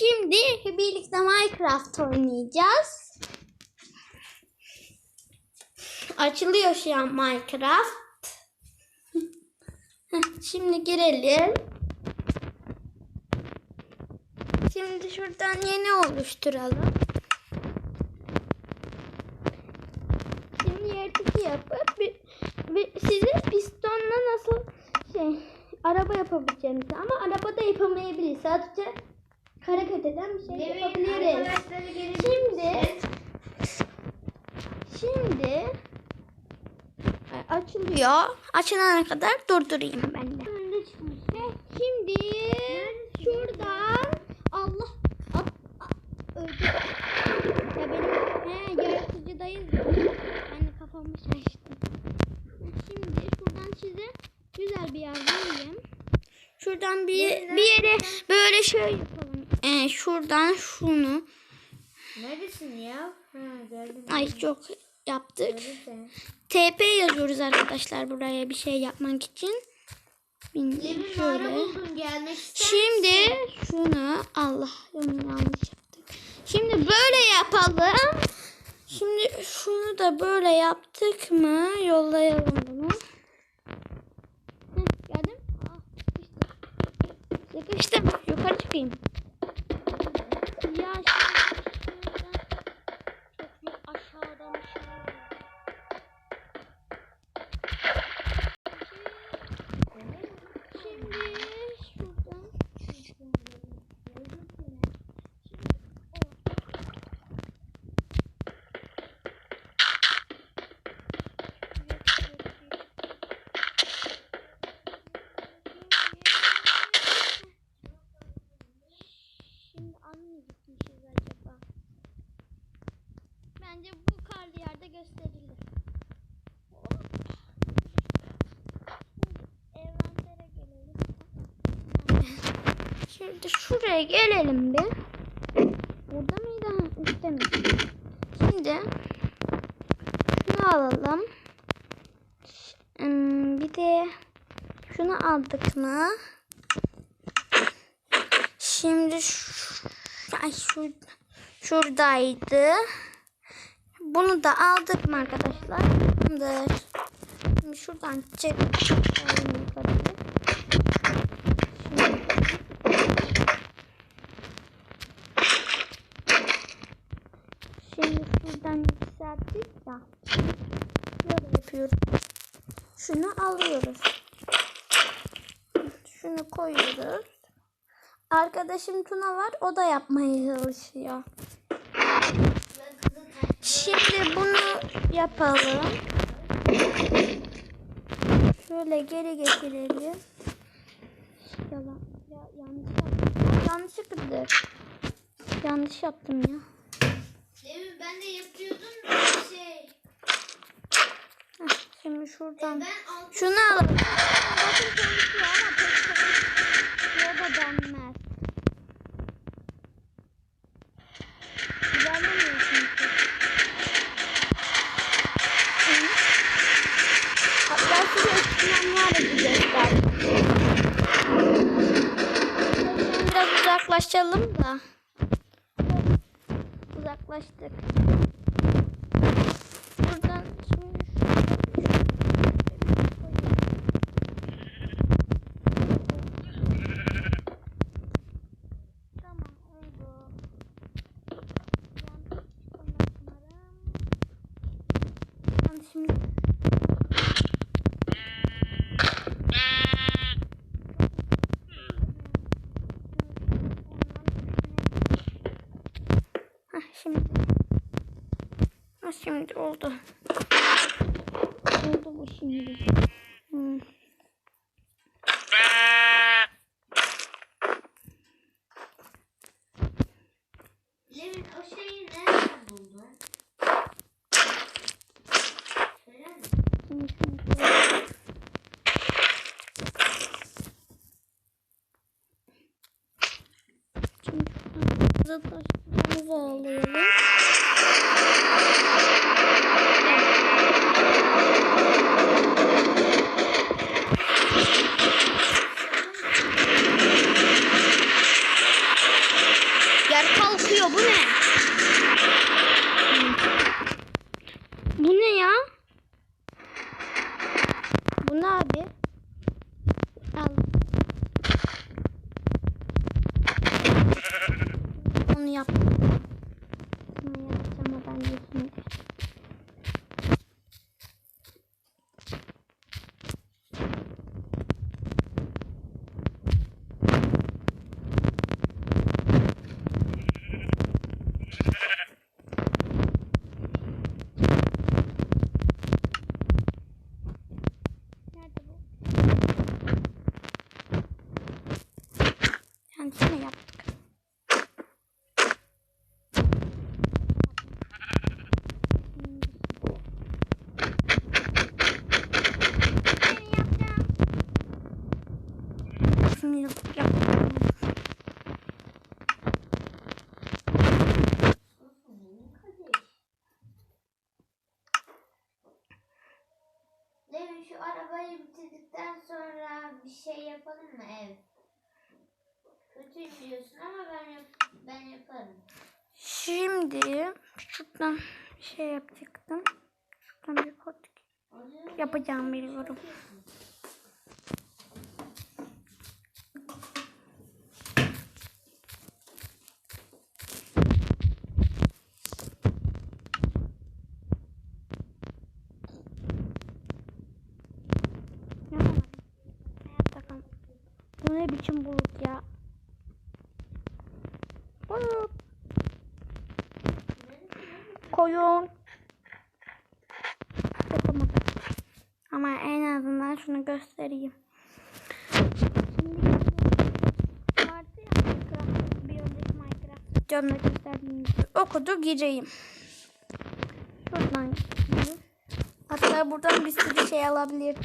Şimdi birlikte Minecraft oynayacağız. Açılıyor şu an Minecraft. Şimdi girelim. Şimdi şuradan yeni oluşturalım. Şimdi yaratıcı yapıp bir, bir, size pistonla nasıl şey araba yapabileceğimizi ama araba da yapamayabiliriz. Sadece hareket eden bir şey yapabiliriz. Şimdi şimdi açılıyor. Açılana kadar durdurayım ben de. Şimdi şuradan Allah öldü. Ya benim he, yaratıcıdayız. ya. Ben de kafamı şaştım. Şimdi şuradan size güzel bir yer vereyim. Şuradan bir, bir yere böyle şöyle Ee, şuradan şunu. Neredesin ya? Ha geldim. Ay çok yaptık. Neredesin? TP yazıyoruz arkadaşlar buraya bir şey yapmak için. Mağara Şöyle. buldum Şimdi şunu Allah yanlış yaptık. Şimdi böyle yapalım. Şimdi şunu da böyle yaptık mı yollayalım bunu. Heh, geldim. Ah. Sıkıştım. Yukarı çıkayım. Ya Şimdi şuraya gelelim bir. Burada mıydı? Üstte mi? Şimdi şunu alalım. Hmm, Bir de şunu aldık mı? Şimdi şu, ay şu, şuradaydı. Bunu da aldık mı arkadaşlar? Şimdi şuradan çek. Alayım yukarı. Şimdi şuradan yükselttik ya. Böyle yapıyoruz. Şunu alıyoruz. Şunu koyuyoruz. Arkadaşım Tuna var. O da yapmaya çalışıyor. Şimdi bunu yapalım. Şöyle geri getirelim. Yalan. Ya, yanlış yaptım. Yanlış yaptım. Yanlış yaptım ya. Demin ben de yapıyordum da şey. Heh, Şimdi şuradan. Altı Şunu alalım. Bakın çalışıyor ama pek çalışıyor da denmez. İlerlemiyor çünkü. Hatta size eskiden var ya bir göster. Biraz uzaklaşalım da. Uzaklaştık. Buradan şimdi Tamam oldu. Ben şimdi Hah, şimdi. Ha, şimdi oldu. Oldu bu şimdi. Hmm. Demin o şeyi nereden buldun? Söyler misin? Şimdi şuradan ya? Bu ne abi? Al. Onu yap. Bunu yapacağım ama ben de şimdi. Nerede bu? Kendisine yaptık. Şimdi yapacağım. Levin şu arabayı bitirdikten sonra bir şey yapalım mı ev? Kötü diyorsun ama ben yap ben yaparım. Şimdi şuradan bir şey yapacaktım. Şuradan bir kod yapacağım biliyorum. Bu ne biçim bulut ya? Bulut. Koyun. Yapamadım. Ama en azından şunu göstereyim. Gösterdiğim gibi okudu gireyim. Gireyim. Hatta buradan bir sürü şey alabilir.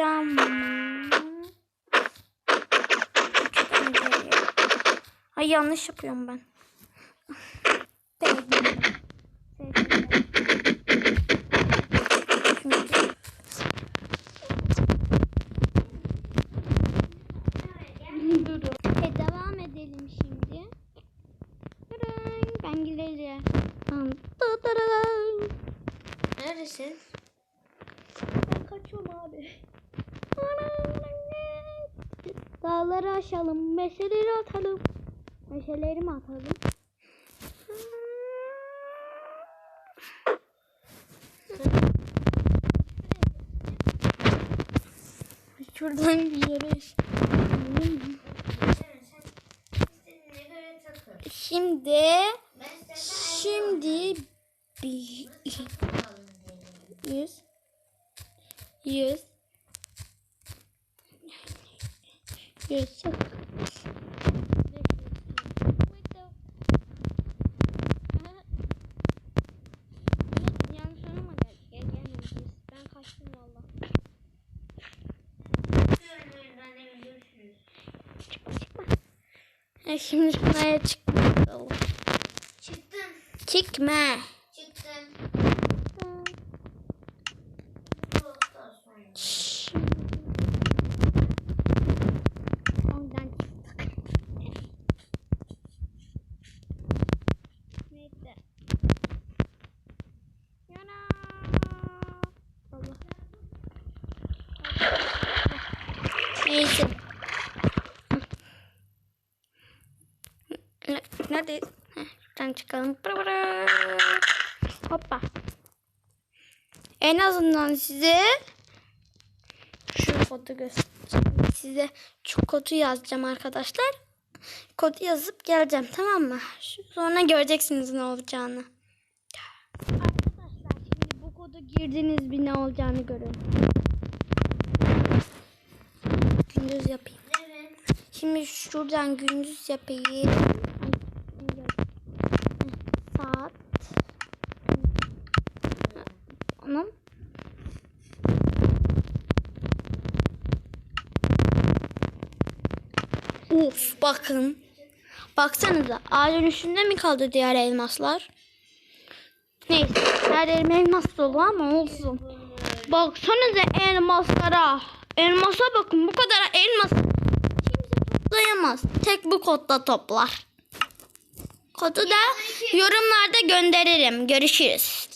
Cam. Ay yanlış yapıyorum ben. Neredesin? Ben kaçıyorum abi. Dağları aşalım, meşeleri atalım. Meşeleri mi atalım? Şuradan bir yere. Şimdi, şimdi bir yüz, yüz, E şimdi şuraya çık bakalım. Çıktım. Çıkma. Çıktım. Bu hafta sonra. Ondan çıktık. Neyse. Yana. Allah. Neyse. Ne- Neredeyiz? Şuradan çıkalım. Hoppa. En azından size şu kodu göstereceğim. Size şu kodu yazacağım arkadaşlar. Kodu yazıp geleceğim tamam mı? Sonra göreceksiniz ne olacağını. Arkadaşlar şimdi bu kodu girdiniz bir ne olacağını görün. Gündüz yapayım. Levin. Şimdi şuradan gündüz yapayım. Saat. Anam. Uf bakın. Baksanıza ağacın üstünde mi kaldı diğer elmaslar? Neyse her yerim elmas dolu ama olsun. Baksanıza elmaslara. Elmasa bakın bu kadar elmas kimse toplayamaz. Tek bu kodla toplar. Kodu da yorumlarda gönderirim. Görüşürüz.